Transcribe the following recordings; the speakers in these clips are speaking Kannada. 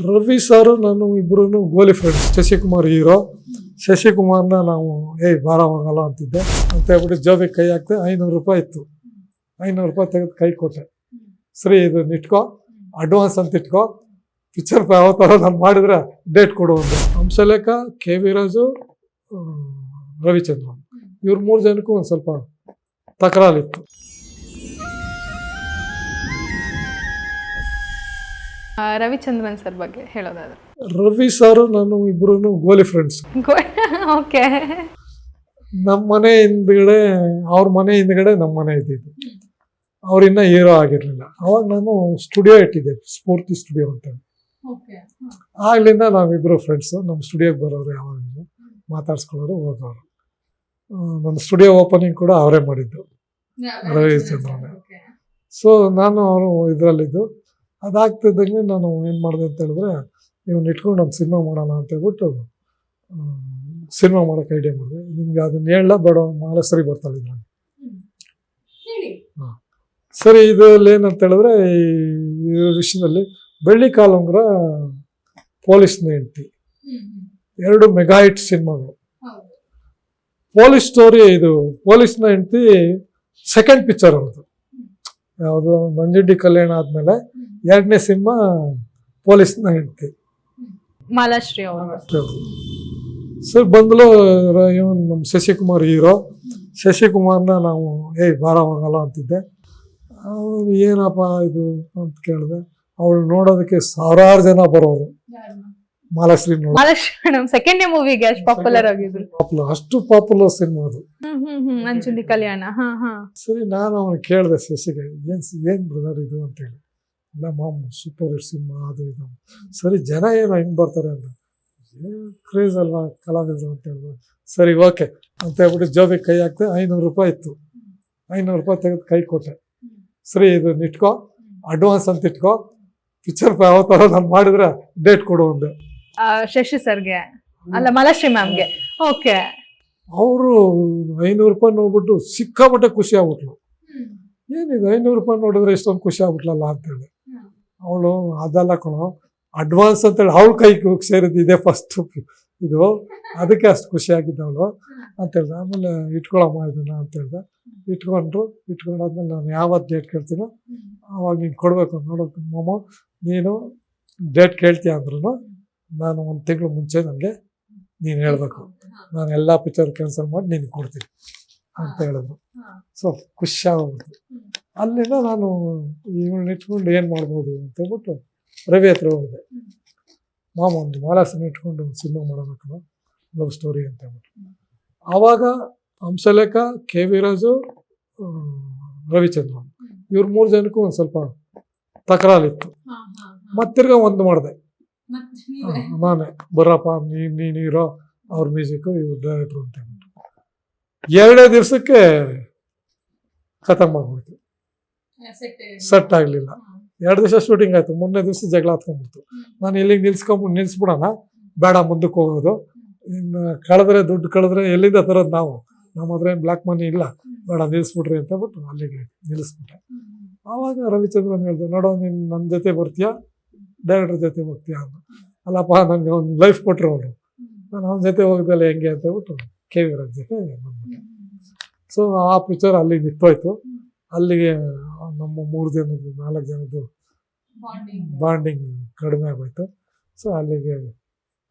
ರವಿ ಸಾರು ನಾನು ಇಬ್ಬರು ಗೋಲಿ ಫ್ರೆಂಡ್ಸ್ ಶಶಿಕುಮಾರ್ ಹೀರೋ ಶಶಿಕುಮಾರ್ನ ನಾವು ಏಯ್ ಭಾರ ಹೋಗಲ್ಲ ಅಂತಿದ್ದೆ. ಅಂತ ಹೇಳ್ಬಿಟ್ಟು ಜೋಬಿಗೆ ಕೈ ಹಾಕ್ತೆ ಐನೂರು ರೂಪಾಯಿ ಇತ್ತು. ಐನೂರು ರೂಪಾಯಿ ತೆಗೆದು ಕೈ ಕೊಟ್ಟೆ. ಸರಿ, ಇದು ಇಟ್ಕೋ ಅಡ್ವಾನ್ಸ್ ಅಂತ ಇಟ್ಕೋ. ಪಿಕ್ಚರ್ ಯಾವ ಥರ ನಾನು ಮಾಡಿದ್ರೆ ಡೇಟ್ ಕೊಡು ಒಂದು ಹಂಸಲೇಖ, ಕೆ ವಿರಾಜು ರವಿಚಂದ್ರ ಇವ್ರು ಮೂರು ಜನಕ್ಕೂ ಒಂದು ಸ್ವಲ್ಪ ತಕರಾಲಿತ್ತು ರವಿಚಂದ್ರನ್ ಸರ್ ಬಗ್ಗೆ ಹೇಳೋದಾದ್ರೆ. ರವಿ ಸರ್ ನಾನು ಇಬ್ಬರು ಗೋಲಿ ಫ್ರೆಂಡ್ಸ್ ಓಕೆ. ನಮ್ಮ ಮನೆ ಹಿಂದ್ಗಡೆ ಅವ್ರ ಮನೆ ಹಿಂದ್ಗಡೆ ನಮ್ಮ ಮನೆ ಇದ್ದಿದ್ದು. ಅವ್ರಿನ್ನ ಹೀರೋ ಆಗಿರ್ಲಿಲ್ಲ. ಅವಾಗ ನಾನು ಸ್ಟುಡಿಯೋ ಇಟ್ಟಿದ್ದೆ ಸ್ಫೂರ್ತಿ ಸ್ಟುಡಿಯೋ ಅಂತ. ಆಗ್ಲಿಂದ ನಾವಿಬ್ರು ಫ್ರೆಂಡ್ಸು ನಮ್ಮ ಸ್ಟುಡಿಯೋಗೆ ಬರೋರು ಯಾವಾಗಲೂ ಮಾತಾಡ್ಸ್ಕೊಳ್ಳೋರು ಹೋಗೋರು. ನನ್ನ ಸ್ಟುಡಿಯೋ ಓಪನಿಂಗ್ ಕೂಡ ಅವರೇ ಮಾಡಿದ್ದು. ರವಿಚಂದ್ರನ್. ಸೊ ನಾನು ಅವರು ಇದರಲ್ಲಿದ್ದು. ಅದಾಗ್ತಿದ್ದಂಗೆ ನಾನು ಏನು ಮಾಡಿದೆ ಅಂತ ಹೇಳಿದ್ರೆ ಇವನ್ನ ಇಟ್ಕೊಂಡು ಒಂದು ಸಿನಿಮಾ ಮಾಡೋಣ ಅಂತ ಹೇಳ್ಬಿಟ್ಟು ಸಿನಿಮಾ ಮಾಡೋಕೆ ಐಡಿಯಾ ಮಾಡಿದೆ. ನಿಮ್ಗೆ ಅದನ್ನ ಹೇಳಲ್ಲ ಬೇಡ ಮಾಲಸರಿ ಬರ್ತಾಳೆ ಹಾಂ. ಸರಿ ಇದರಲ್ಲಿ ಏನಂತ ಹೇಳಿದ್ರೆ ಈ ಈ ವಿಷಯದಲ್ಲಿ ಬೆಳ್ಳಿ ಕಾಲುಂಗ್ರ ಪೊಲೀಸ್ನ ಹೆಂಡತಿ ಎರಡು ಮೆಗಾ ಹಿಟ್ ಸಿನಿಮಾಗಳು. ಪೊಲೀಸ್ ಸ್ಟೋರಿ ಇದು ಪೊಲೀಸ್ನ ಹೆಂಡತಿ ಸೆಕೆಂಡ್ ಪಿಕ್ಚರ್ ಅವ್ರದ್ದು. ಯಾವುದು ಮಂಜುಡ್ಡಿ ಕಲ್ಯಾಣ ಆದಮೇಲೆ ಎರಡನೇ ಸಿಂಹ ಪೊಲೀಸ್ನ ಹೆಂಡತಿ. ಮಾಲಾಶ್ರೀ ಅವರು. ಸರ್ ಬಂದ್ಲು ಇವನು ನಮ್ಮ ಶಶಿಕುಮಾರ್ ಹೀರೋ. ಶಶಿಕುಮಾರ್ನ ನಾವು ಏಯ್ ಬಾರ ಹೋಗಲ್ಲ ಅಂತಿದ್ದೆ. ಏನಪ್ಪ ಇದು? ಅಂತ ಕೇಳಿದೆ. ಅವಳು ನೋಡೋದಕ್ಕೆ ಸಾವಿರಾರು ಜನ ಬರೋರು. ಮಾಲಾಶ್ರೀ ಸೆಕೆಂಡ್ ಮೂವಿಗೆ ಅಷ್ಟು ಪಾಪುಲರ್ ಆಗಿದ್ರು. ಪಾಪ್ಯುಲರ್ ಅಷ್ಟು ಪಾಪ್ಯುಲರ್ ಸಿನಿಮಾ ಅದು. ಕಲ್ಯಾಣ ಸರಿ ನಾನು ಅವನು ಕೇಳಿದೆ ಶಶಿಗೆ ಏನ್ ಏನ್ ಬ್ರದರ್ ಇದು? ಅಂತೇಳಿ. ಇಲ್ಲ ಮಾಮ್ ಸೂಪರ್ ಹಿಟ್ ಸಿನಿಮಾ ಅದು ಇದು. ಸರಿ ಜನ ಏನು ಹಿಂಗೆ ಬರ್ತಾರೆ ಅಂತ. ಕ್ರೇಜ್ ಅಲ್ವಾ ಕಲಾವಿದರು ಅಂತ ಹೇಳಿದ್ರು ಸರಿ ಓಕೆ ಅಂತ ಹೇಳ್ಬಿಟ್ಟು ಜೋಬಿಗೆ ಕೈ ಹಾಕ್ತೆ ಐನೂರು ರೂಪಾಯಿ ಇತ್ತು. ಐನೂರು ರೂಪಾಯಿ ತೆಗೆದು ಕೈ ಕೊಟ್ಟೆ. ಸರಿ ಇದು ಇಟ್ಕೋ ಅಡ್ವಾನ್ಸ್ ಅಂತ ಇಟ್ಕೋ. ಪಿಕ್ಚರ್ ಯಾವ ಥರ ನಾನು ಮಾಡಿದ್ರೆ ಡೇಟ್ ಕೊಡು ಒಂದು ಶಶಿ ಸರ್ಗೆ. ಅಲ್ಲ ಮಲಶ್ರೀ ಮ್ಯಾಮ್ಗೆ. ಓಕೆ ಅವರು ಐನೂರು ರೂಪಾಯಿ ನೋಡ್ಬಿಟ್ಟು ಸಿಕ್ಕಾಪಟ್ಟೆ ಖುಷಿ ಆಗ್ಬಿಟ್ಲು. ಏನಿದೆ ಐನೂರು ರೂಪಾಯಿ ನೋಡಿದ್ರೆ ಇಷ್ಟೊಂದು ಖುಷಿ ಆಗ್ಬಿಟ್ಲಲ್ಲ ಅಂತೇಳಿ ಅವಳು ಅದೆಲ್ಲ ಕಣೋ ಅಡ್ವಾನ್ಸ್ ಅಂತೇಳಿ ಅವಳ ಕೈಗೆ ಸೇರಿದ್ದು ಇದೇ ಫಸ್ಟ್ ಇದು. ಅದಕ್ಕೆ ಅಷ್ಟು ಖುಷಿ ಆಗಿದ್ದವಳು ಅಂತ ಹೇಳ್ದೆ ಆಮೇಲೆ ಇಟ್ಕೊಳಮ್ಮ ಇದನ್ನ ಅಂತ ಹೇಳ್ದೆ. ಇಟ್ಕೊಂಡ್ರು ಇಟ್ಕೊಂಡಾದ್ಮೇಲೆ ನಾನು ಯಾವತ್ತು ಡೇಟ್ ಕೇಳ್ತೀನೋ ಆವಾಗ ನೀನು ಕೊಡಬೇಕು ನೋಡೋಕೆ ಮಾಮ ನೀನು ಡೇಟ್ ಕೇಳ್ತೀಯ ಅಂದ್ರೂ ನಾನು ಒಂದು ತಿಂಗಳು ಮುಂಚೆ ನನಗೆ ನೀನು ಹೇಳಬೇಕು. ನಾನು ಎಲ್ಲ ಪಿಕ್ಚರ್ ಕ್ಯಾನ್ಸಲ್ ಮಾಡಿ ನಿನಗೆ ಕೊಡ್ತೀನಿ ಅಂತ ಹೇಳಿದ್ರು ಸೊ ಖುಷಿ ಆಗೋಗ್ಬಿಡ್ತು ಅಲ್ಲಿಂದ ನಾನು ಇವಳನ್ನ ಇಟ್ಕೊಂಡು ಏನು ಮಾಡ್ಬೋದು ಅಂತ ಹೇಳ್ಬಿಟ್ಟು ರವಿ ಹತ್ರ ಹೋದೆ. ಮಾಮ ಒಂದು ಮಾಲಾಸನ ಇಟ್ಕೊಂಡು ಒಂದು ಸಿನಿಮಾ ಮಾಡೋಣ ಲವ್ ಸ್ಟೋರಿ ಅಂತ ಹೇಳ್ಬಿಟ್ಟು. ಆವಾಗ ಹಂಸಲೇಖ ಕೆ ವಿ ರಾಜು ಆ, ರವಿಚಂದ್ರನ್ ಇವ್ರು ಮೂರು ಜನಕ್ಕೂ ಒಂದು ಸ್ವಲ್ಪ ತಕರಾಲಿತ್ತು ಮತ್ತಿರ್ಗ ಒಂದು ಮಾಡಿದೆ. ನಾನೇ ಬರಪ್ಪ ನೀ ನೀನು ಇರೋ ಅವ್ರ ಮ್ಯೂಸಿಕ್ ಇವ್ರ ಡೈರೆಕ್ಟ್ರು ಅಂತ ಹೇಳ್ಬಿಟ್ಟು. ಎರಡೇ ದಿವಸಕ್ಕೆ ಖತಮ್ ಆಗ್ಬಿಡ್ತು ಸೆಟ್ ಆಗಲಿಲ್ಲ. ಎರಡು ದಿವಸ ಶೂಟಿಂಗ್ ಆಯಿತು. ಮೂರನೇ ದಿವಸ ಜಗಳ ಹತ್ಕೊಂಡ್ಬಿಡ್ತು. ನಾನು ಇಲ್ಲಿಗೆ ನಿಲ್ಸ್ಕೊಂಬಿಟ್ಟು ನಿಲ್ಸ್ಬಿಡೋಣ. ಬೇಡ ಮುಂದಕ್ಕೆ ಹೋಗೋದು. ಇನ್ನು ಕಳೆದ್ರೆ ದುಡ್ಡು ಕಳೆದ್ರೆ ಎಲ್ಲಿಂದ ತರೋದು ನಾವು? ನಮ್ಮ ಹತ್ರ ಏನು ಬ್ಲ್ಯಾಕ್ ಮನಿ ಇಲ್ಲ. ಬೇಡ ನಿಲ್ಲಿಸ್ಬಿಡ್ರಿ ಅಂತ ಬಿಟ್ಟು ಅಲ್ಲಿಗೆ ನಿಲ್ಲಿಸ್ಬಿಟ್ಟೆ ಆವಾಗ ರವಿಚಂದ್ರನ್ ಹೇಳ್ದೆ ನೋಡೋ ನೀನು ನನ್ನ ಜೊತೆ ಬರ್ತೀಯಾ? ಡೈರೆಕ್ಟರ್ ಜೊತೆ ಹೋಗ್ತೀಯಾ? ಅಂತ ಅಲ್ಲಪ್ಪ ನನಗೆ ಒಂದು ಲೈಫ್ ಕೊಟ್ಟರು ಅವರು. ನಾನು ಅವನ ಜೊತೆ ಹೋಗ್ದಲ್ಲ ಹೆಂಗೆ ಅಂತ ಹೇಳ್ಬಿಟ್ಟು ಕೆ ವಿ ರಾಜ್ ಜೊತೆ ಬಂದ್ಬಿಟ್ಟೆ. ಸೊ ಆ ಪಿಕ್ಚರ್ ಅಲ್ಲಿಗೆ ನಿಂತೋಯ್ತು. ಅಲ್ಲಿಗೆ ನಮ್ಮ ಮೂರು ಜನದ್ದು ನಾಲ್ಕು ಜನದ್ದು ಬಾಂಡಿಂಗ್ ಕಡಿಮೆ ಆಗೋಯ್ತು. ಸೊ ಅಲ್ಲಿಗೆ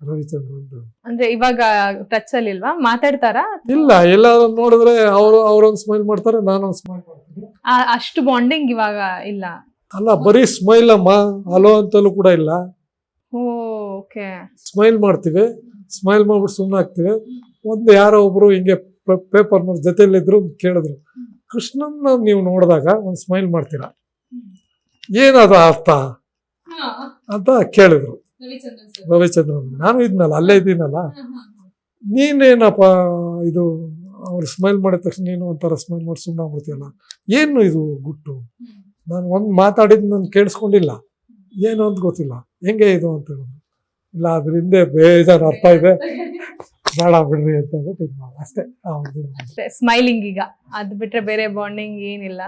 ರವಿಚಂದ್ರನ್ದು ಅಂದ್ರೆ ಇವಾಗ ಟಚ್ ಅಲ್ಲಿ ಇಲ್ವಾ ಮಾತಾಡ್ತಾರಾ? ಇಲ್ಲ ಎಲ್ಲಾರು ನೋಡಿದ್ರೆ ಅವರು ಅವ್ರೊಂದು ಸ್ಮೈಲ್ ಮಾಡ್ತಾರೆ ನಾನೊಂದು ಸ್ಮೈಲ್ ಮಾಡ್ತೀನಿ. ಆ, ಅಷ್ಟು ಬಾಂಡಿಂಗ್ ಇವಾಗ ಇಲ್ಲ. ಅಲ್ಲ ಬರೀ ಸ್ಮೈಲ್ ಅಮ್ಮ ಹಲೋ ಅಂತಲೂ ಕೂಡ ಇಲ್ಲ. ಓಕೆ. ಸ್ಮೈಲ್ ಮಾಡ್ತೀವಿ ಸ್ಮೈಲ್ ಮಾಡ್ಬಿಟ್ಟು ಸುಮ್ಮನೆ ಆಗ್ತೀವಿ. ಒಂದು ಯಾರೋ ಒಬ್ರು ಹಿಂಗೆ ಪೇಪರ್ ಜೊತೆಲಿದ್ರು ಕೇಳಿದ್ರು. ಕೃಷ್ಣನ್ನ ನೀವು ನೋಡಿದಾಗ ಒಂದು ಸ್ಮೈಲ್ ಮಾಡ್ತೀರಾ? ಏನದ ಅರ್ಥ? ಅಂತ ಕೇಳಿದ್ರು. ರವಿಚಂದ್ರನ್ ನಾನು ಇದ್ನಲ್ಲ ಅಲ್ಲೇ ಇದ್ದೀನಲ್ಲ? ನೀನೇನಪ್ಪ ಇದು ಅವ್ರು ಸ್ಮೈಲ್ ಮಾಡಿದ ತಕ್ಷಣ ನೀನು ಒಂಥರ ಸ್ಮೈಲ್ ಮಾಡಿ ಸುಮ್ಮನೆ ಆಗ್ಬಿಡ್ತೀಯಲ್ಲ? ಏನು ಇದು ಗುಟ್ಟು? ನಾನು ಒಂದು ಮಾತಾಡಿದ್ದು ನಾನು ಕೇಳಿಸ್ಕೊಂಡಿಲ್ಲ. ಏನು ಅಂತ ಗೊತ್ತಿಲ್ಲ. ಹೆಂಗೆ ಇದು ಅಂತ ಹೇಳಿದ್ರು ಇಲ್ಲ ಅದರಿಂದ ಬೇಜಾರು ಅರ್ಥ ಇದೆ. ಬೇಡ ಬಿಡ್ರಿ ಅಂತ ಹೇಳ್ಬಿಟ್ಟು ಅಷ್ಟೇ. ಅವ್ರದ್ದು ಅಷ್ಟೇ. ಸ್ಮೈಲಿಂಗ್ ಈಗ. ಅದು ಬಿಟ್ರೆ ಬೇರೆ ಬಾಂಡಿಂಗ್ ಏನಿಲ್ಲ.